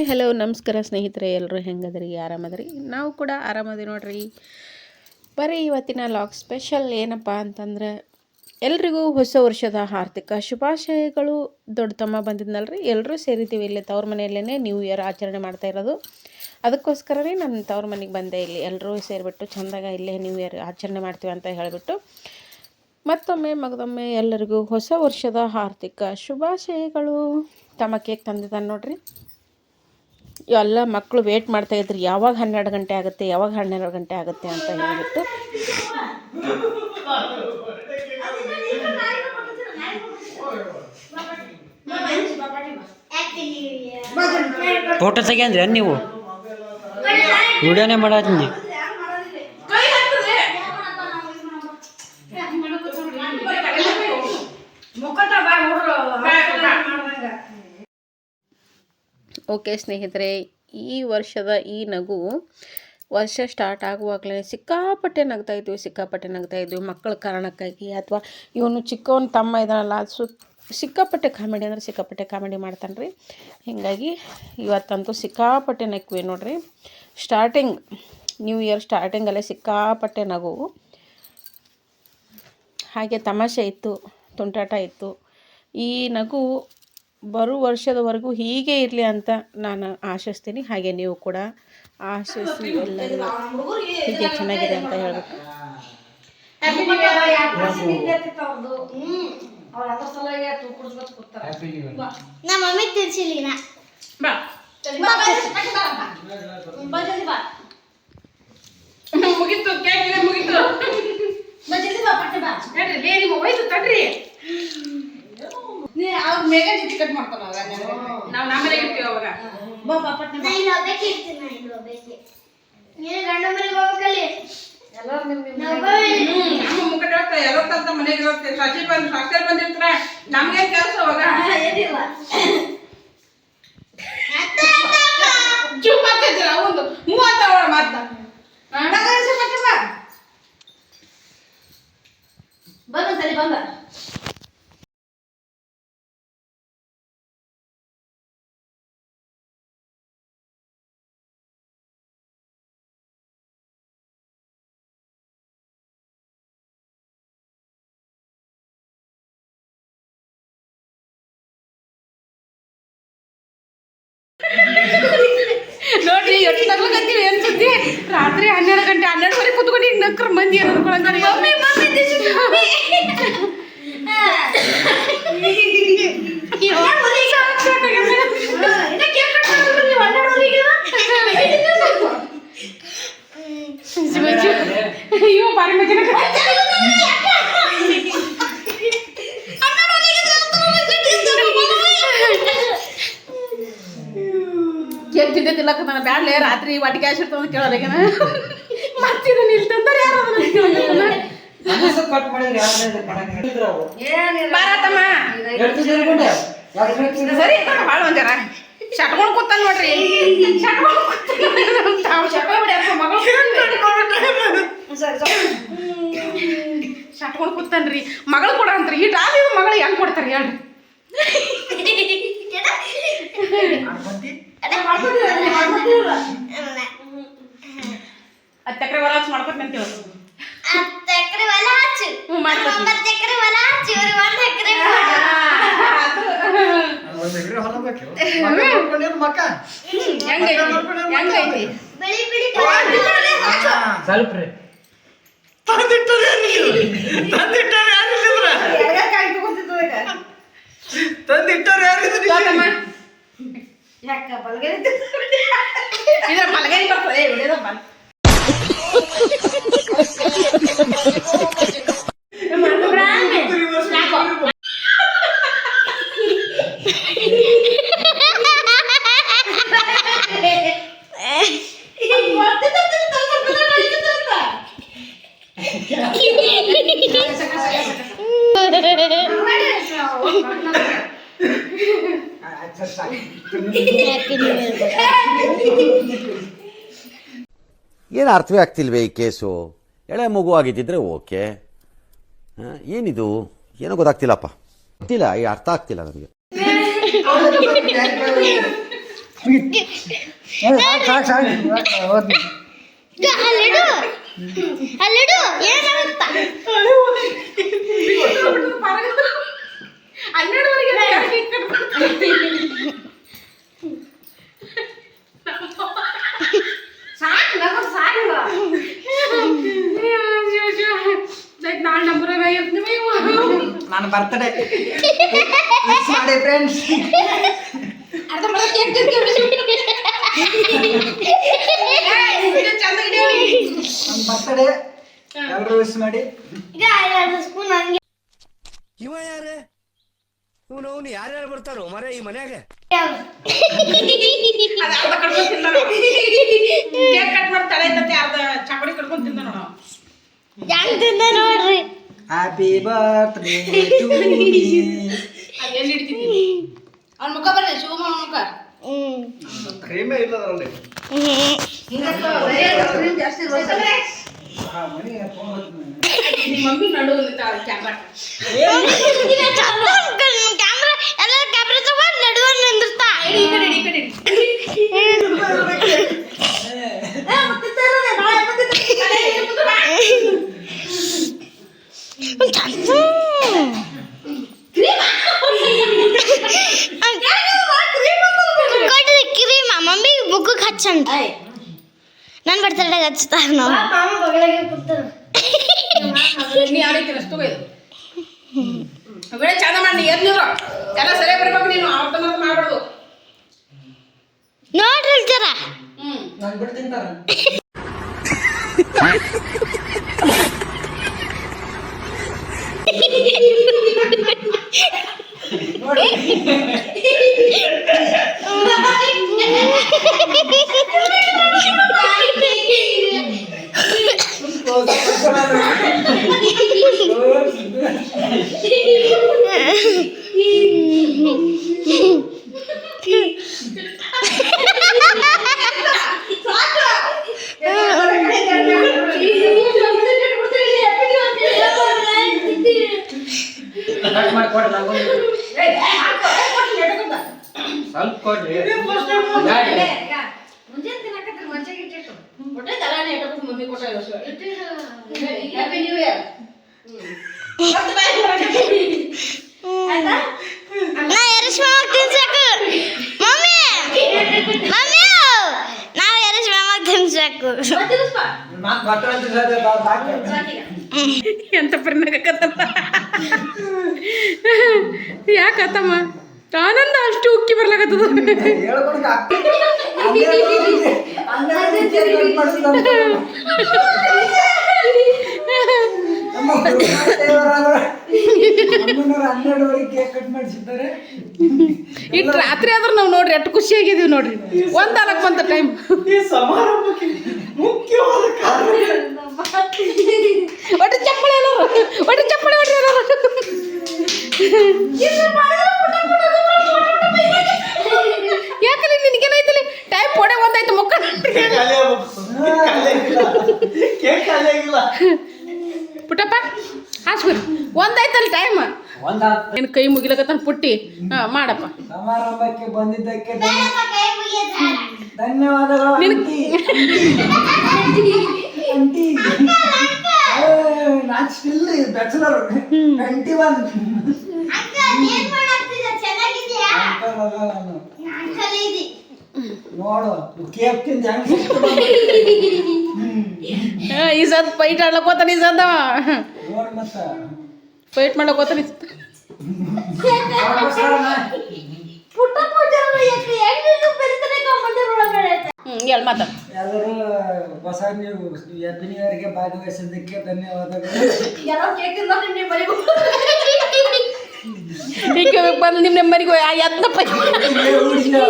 Hi, hello, ನಮಸ್ಕಾರ ಸ್ನೇಹಿತರೆ ಎಲ್ಲರೂ ಹೆಂಗದ್ರಿ? ಆರಾಮದ್ರಿ? ನಾವು ಕೂಡ ಆರಾಮದಿ ನೋಡ್ರಿ. ಬರೀ ಇವತ್ತಿನ ಲಾಗ್ ಸ್ಪೆಷಲ್ ಏನಪ್ಪ ಅಂತಂದ್ರೆ, ಎಲ್ರಿಗೂ ಹೊಸ ವರ್ಷದ ಆರ್ಥಿಕ ಶುಭಾಶಯಗಳು. ದೊಡ್ಡ ತಮ್ಮ ಬಂದಿದ್ನಲ್ರಿ ಎಲ್ಲರೂ ಸೇರಿದ್ದೀವಿ ಇಲ್ಲಿ ತವ್ರ ಮನೆಯಲ್ಲೇ ನ್ಯೂ ಇಯರ್ ಆಚರಣೆ ಮಾಡ್ತಾ ಇರೋದು. ಅದಕ್ಕೋಸ್ಕರನೇ ನಾನು ತವ್ರ ಮನೆಗೆ ಬಂದೆ ಇಲ್ಲಿ. ಎಲ್ಲರೂ ಸೇರಿಬಿಟ್ಟು ಚೆಂದಾಗ ಇಲ್ಲೇ ನ್ಯೂ ಇಯರ್ ಆಚರಣೆ ಮಾಡ್ತೀವಿ ಅಂತ ಹೇಳಿಬಿಟ್ಟು. ಮತ್ತೊಮ್ಮೆ, ಮಗದೊಮ್ಮೆ ಎಲ್ಲರಿಗೂ ಹೊಸ ವರ್ಷದ ಆರ್ಥಿಕ ಶುಭಾಶಯಗಳು. ತಮ್ಮ ಕೇಕ್ ತಂದಿದ್ದಾನೆ ನೋಡ್ರಿ. ಎಲ್ಲ ಮಕ್ಕಳು ವೇಟ್ ಮಾಡ್ತಾ ಇದ್ರು ಯಾವಾಗ ಹನ್ನೆರಡು ಗಂಟೆ ಆಗುತ್ತೆ ಯಾವಾಗ ಹನ್ನೆರಡು ಗಂಟೆ ಆಗುತ್ತೆ ಅಂತ ಹೇಳಿಬಿಟ್ಟು. ಫೋಟೋ ತೆಗೆಯಂದ್ರೆ ನೀವು? ವಿಡಿಯೋನೇ ಮಾಡತ್ತಿ ಓಕೆ ಸ್ನೇಹಿತರೆ, ಈ ವರ್ಷದ ಈ ನಗು ವರ್ಷ ಸ್ಟಾರ್ಟ್ ಆಗುವಾಗಲೇ ಸಿಕ್ಕಾಪಟ್ಟೆ ನಗ್ತಾ ಇದ್ವಿ, ಸಿಕ್ಕಾಪಟ್ಟೆ ನಗ್ತಾ ಇದ್ವಿ. ಮಕ್ಕಳ ಕಾರಣಕ್ಕಾಗಿ ಅಥವಾ ಇವನು ಚಿಕ್ಕವನ ತಮ್ಮ ಇದ್ದಾನಲ್ಲ, ಅದು ಸು ಸಿಕ್ಕಾಪಟ್ಟೆ ಕಾಮಿಡಿ ಅಂದರೆ ಸಿಕ್ಕಾಪಟ್ಟೆ ಕಾಮಿಡಿ ಮಾಡ್ತಾನೆ ರೀ ಹೀಗಾಗಿ ಇವತ್ತಂತೂ ಸಿಕ್ಕಾಪಟ್ಟೆ ನಕ್ವಿ ನೋಡ್ರಿ. ಸ್ಟಾರ್ಟಿಂಗ್ ನ್ಯೂ ಇಯರ್ ಸ್ಟಾರ್ಟಿಂಗಲ್ಲೇ ಸಿಕ್ಕಾಪಟ್ಟೆ ನಗು. ಹಾಗೆ ತಮಾಷೆ ಇತ್ತು, ತುಂಟಾಟ ಇತ್ತು. ಈ ನಗು ಬರೋ ವರ್ಷದವರೆಗೂ ಹೀಗೆ ಇರಲಿ ಅಂತ ನಾನು ಆಶಿಸ್ತೀನಿ. ಹಾಗೆ ನೀವು ಕೂಡ ಆಶಿಸಿ ಎಲ್ಲರೂ ಹೀಗೆ ಚೆನ್ನಾಗಿದೆ ಅಂತ ಹೇಳ್ಬಿಟ್ಟು. ನಮ್ಮ ಮಮ್ಮಿ ಬಾ. ಮುಗಿತು ಕೇಕ್ ಬಾ ಬಾ ಬಾ. ಬಾ ನಿಮ್ಮ ಬಾ ತಡ್ರಿ. ಅವ್ರ ಮೇಗ ಜೊತೆ ಕಟ್ ಮಾಡ್ತಾನ ನಾವು ನಮ್ಮನೆ ಇರ್ತೀವಿ ಅವಾಗ. ನಾ ಇಲ್ಲಿ ಒಬ್ಬಾಕಿ ಇರ್ತೀನಿ ನಾ ಇಲ್ಲಿ ಒಬ್ಬಾಕಿ. ನೀನು ಗಂಡ ಮನೆಗೆ ಹೋಗ್ಬೇಕಲ್ಲಿ. ನಾವು ನಿಮ್ಮ ನಮ್ಮ ಮುಖ ಎಲ್ಲರೂ ಮನೆಗೆ ಬಂದು ಬಂದಿರ್ತಾರ ನಮಗೆ ಕೆಲಸ ಅವಾಗ? ಚೂ ಮಾತಾಡ್ತೀರ ಒಂದು ಮೂವತ್ತ ಅವಳ ಮಾತ. ಬಂದಂತಲ್ಲಿ ಬಂದ. ರಾತ್ರಿ ಹನ್ನೆರಡು ಗಂಟೆ ಹನ್ನೆರಡುವರೆ ಕುತ್ಕೊಂಡು ಹಿಂಗ್ ನಕ್ರ ಮಂದಿ ಏನು ಅನ್ಕೊಳಂಗಾರ ಮಮ್ಮಿ ಮಮ್ಮಿ ಅಯ್ಯೋ ಬಾರಿ ಮಜ್ಜಿನ ಕೇಕ್ ತಿಂದೆ ತಿಲ್ಲಕ ನಾನು ಬ್ಯಾಡ್ಲೆ ರಾತ್ರಿ ಒಟ್ಟಿಗೆ ಆಶಿರ್ತದ ಇರ್ತದ ಕೇಳೋದಾಗೇನ ಮತ್ತಿದ ನಿಲ್ ತಂದಾರ ಯಾರು ಬಾರತಮ್ಮ. ಸರಿ ಭಾಳ ಒಂಜಾರ ಶಟ್ಕೊಂಡು ಕೂತಾನ ನೋಡ್ರಿ. ಶಟ್ಕೊಂಡು ಕೂತಾನ್ರಿ. ಮಗಳು ಕೊಡ ಅಂತ್ರಿ ಈ ಟಾಲಿ ಮಗಳು ಹೆಂಗ್ ಕೊಡ್ತಾರೆ ಹೇಳ್ರಿ. ಹತ್ತು ಎಕರೆ ಹೊಲ ಹಚ್ಚಿ ಮಾಡ್ಕೊತ ನಿಂತೀವಿ ಹತ್ತು ಎಕರೆ ಹೊಲ ಹಚ್ಚು. ಹ್ಞೂ ಮಾಡ್ಕೊತೀನಿ ಒಂಬತ್ತು ಎಕರೆ ಹೊಲ ಹಚ್ಚು ಇವ್ರು ಒಂದು ಎಕರೆ ಹೆಂಗೈತಿ ಹೆಂಗೈತಿ ಬಿಳಿ ಬಿಳಿ ಸ್ವಲ್ಪ ರೀ ತೋತಮ್ಮ. ಇದ್ರ ಮಲಗೇರಿ ಬರ್ತದೆ ಏನು ಅರ್ಥವೇ ಆಗ್ತಿಲ್ವೇ ಈ ಕೇಸು? ಎಳೆ ಮಗು ಆಗಿದ್ದಿದ್ರೆ ಓಕೆ. ಏನಿದು? ಏನೋ ಗೊತ್ತಾಗ್ತಿಲ್ಲಪ್ಪ. ಗೊತ್ತಿಲ್ಲ ಈ ಅರ್ಥ ಆಗ್ತಿಲ್ಲ ನನಗೆ ಅಲ್ಲಿಡು ಹನ್ನೆರಡುವರೆಗೆ ಕೇಕ್ ಕಟ್ ಸಾಕು ನಗು ಸಾಕು ನಾಳೆ ನಂಬರ್ ಇರ್ತೀನಿ ಬರ್ತಡೆ ಮಾಡಿ ಫ್ರೆಂಡ್ಸ್ ಅರ್ಧ ಕೇಕ್ ಬರ್ತಡೆ ಎಲ್ಲರೂ ವಿಶ್ ಮಾಡಿ. ಈಗ ಎರಡು ಸ್ಪೂನ್ ಹಂಗೆ ಇವ ಯಾರು? ಇವನು ಅವನು ಯಾರ್ಯಾರು ಬರ್ತಾರೋ? ಮರ ಈ ಮನ್ಯಾಗ. ಅದ ಅರ್ಧ ಕಟ್ಕೊಂಡ್ ತಿಂದ ನೋಡು ಕೇಕ್ ಕಟ್ ಮಾಡಿ ತಲೆ ಅರ್ಧ ಚಪಡಿ ಕಟ್ಕೊಂಡ್ ತಿಂದ ನೋಡ ಹೆಂಗ್ ತಿಂದ ನೋಡ್ರಿ? ಹ್ಯಾಪಿ ಬರ್ತ್ಡೇ ಟು ಮೀ ಎಲ್ಲಿ ಹಿಡಿತಿದ್ದೀನಿ ಅವ್ನ ಮುಖ ಬರ್ರಿ ಶಿವಮ್ಮ ಅವ್ನ ಮುಖ. ಕ್ರೀಮೇ ಇಲ್ಲ ಅದರಲ್ಲಿ ನಿಮ್ಮ ಮಮ್ಮಿ ನಡು ಕ್ಯಾಮ್ರಾ ಕ್ಯಾಮ್ರಾ ಎಲ್ಲ ಕ್ಯಾಮ್ರಾ ತಗೊಂಡು ನಡುವಲ್ಲಿ ನಿಂದಿರ್ತಾ ಈ ಕಡೆ ಈ ಕಡೆ ಕೊಡ್ರಿ ಕ್ರೀಮ ಮಮ್ಮಿ ಮುಖಕ್ಕೆ ಹಚ್ಚಂತ ನನ್ ಬರ್ತಡೇ ಹಚ್ತಾರ ನಾವು ಚಂದ ಮಾಡಿ ಎಲ್ಲ ಬರ್ಬೇಕು ನೀನು ಅವತ್ತ ಮಾತು ಮಾಡ್ಬಾರ್ದು. ನೋಡ್ರಿ ಜರ. ಹ್ಮ್ ನಾನು ಬಿಡ್ತೀನಿ ಕಟ್ ಮಾಡಿ ಕೊಡ್ರಿ ನಂಗೊಂದು ಸ್ವಲ್ಪ ಕೊಡ್ರಿ ಕೊಟ್ಟೆ ತಲಾನೆ ಇಟ್ಕೊಂಡು ಮಮ್ಮಿ ಕೊಟ್ಟ ಹ್ಯಾಪಿ ನ್ಯೂ ಇಯರ್ ನಾ ಎರಸ್ ಮಾಮಾಗ ತಿನ್ಸಾಕು ಮಮ್ಮಿ ಮಮ್ಮಿ ನಾವು ಎಂತ ಪರಿಣಾಗತ್ತಲ್ಲ ಯಾಕತ್ತಮ್ಮ? ಆನಂದ ಅಷ್ಟು ಉಕ್ಕಿ ಬರ್ಲಾಕತ್ತದ. ಇಟ್ಟು ರಾತ್ರಿ ಆದ್ರೆ ನಾವು ನೋಡ್ರಿ ಅಷ್ಟು ಖುಷಿಯಾಗಿದೀವಿ ನೋಡ್ರಿ. ಒಂದ್ ಅಲಕ್ ಬಂತ ಟೈಮ್ ಈ ಸಮಾರಂಭಕ್ಕೆ ಮುಖ್ಯವಾದ ಒಂದಾಯ್ತಲ್ಲ ಟೈಮ್ ಏನ್ ಕೈ ಮುಗಿಲಕತ್ತಾನ ಪುಟ್ಟಿ. ಹಾ ಮಾಡಪ್ಪ. ಸಮಾರಂಭಕ್ಕೆ ಬಂದಿದ್ದಕ್ಕೆ ಧನ್ಯವಾದಗಳು ಆಂಟಿ. ನಾನು ಸ್ಟಿಲ್ ಬ್ಯಾಚುಲರ್ ಟ್ವೆಂಟಿ ಒನ್ ನೋಡು ಕೇಕ್ ತಿಂದು ಹೆಂಗ್ ಈ ಸತ್ ಪೈಟ್ ಆಡ್ಲಕ್ ಹೋತಾನ ಈ ಸತ್ ನೋಡು ಮತ್ತ. ಫೈಟ್ ಮಾಡಕ್ಕೆ ಹೋತಾನ ಹೇಳ ಮಾತ ಎಲ್ಲರೂ ಹೊಸ ನೀವು ಎಬ್ಬಿನಿಯವರಿಗೆ ಭಾಗವಹಿಸಿದ್ದಕ್ಕೆ ಧನ್ಯವಾದಗಳು. ಈಗ ಬಂದು ನಿಮ್ಮ ಮನೆಗೆ ಆ ಎತ್ತ ಪೈ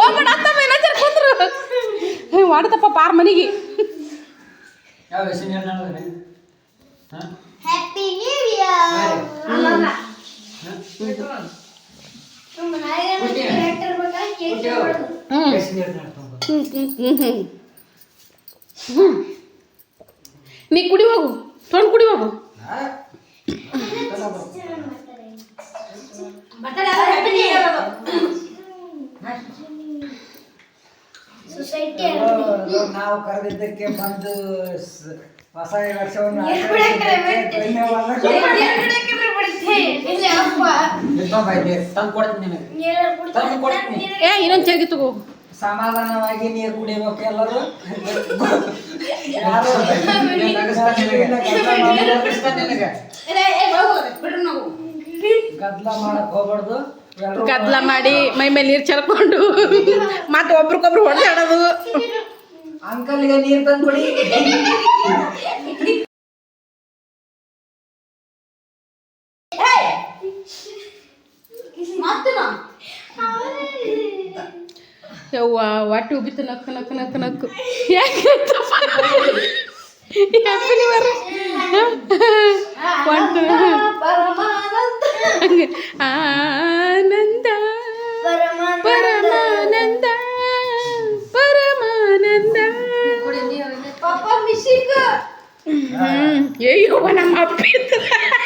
ಹೋಗ್ಬೇಡ ಅತ್ತ ಮೇಲೆ ಕೂತ್ರು. ಮಾಡ್ತಪ್ಪ ಪಾರ್ ಮನೆಗೆ. ಯಾವ ವಿಷಯ ಹಾಂ? ಹ್ಯಾಪಿ ನ್ಯೂ ಇಯರ್ ಹ್ಞೂ ಹೆಸರು ನೀ ಕುಡಿ ಹೋಗು. ತೊಗೊಂಡು ಕುಡಿ ಹೋಗು. ನಾವು ಕರೆದಿದ್ದಕ್ಕೆ ಬಂದು ಹೊಸ ವರ್ಷವನ್ನು ಇನ್ನೊಂದು ಚರ್ಗಿ ತಗೋ. ಸಮಾಧಾನವಾಗಿ ನೀರು ಕುಡಿಬೇಕು ಎಲ್ಲರೂ. ಗದ್ಲ ಮಾಡಕ್ ಹೋಗ್ಬಾರ್ದು. ಗದ್ಲ ಮಾಡಿ ಮೈ ಮೇಲೆ ನೀರು ಚರ್ಕೊಂಡು. ಮತ್ತೆ ಒಬ್ರಿಗೊಬ್ರು ಹೊಡೆದಾಡೋದು. ಅಂಕಲ್ಗೆ ನೀರು ತಂದು ಕೊಡಿ ಯವ್ವ ವಾಟಿ ಉಬಿತು ನಕ್ಕು ನಕ್ಕು ನಕ್ಕು ನಕ್ಕು. ಯಾಕೆ ಹ್ಯಾಪಿ ನ್ಯೂ ಇಯರ್ ಆ ಪರಮಾನಂದ. Mm-hmm. Yeah, yung naman ang upit.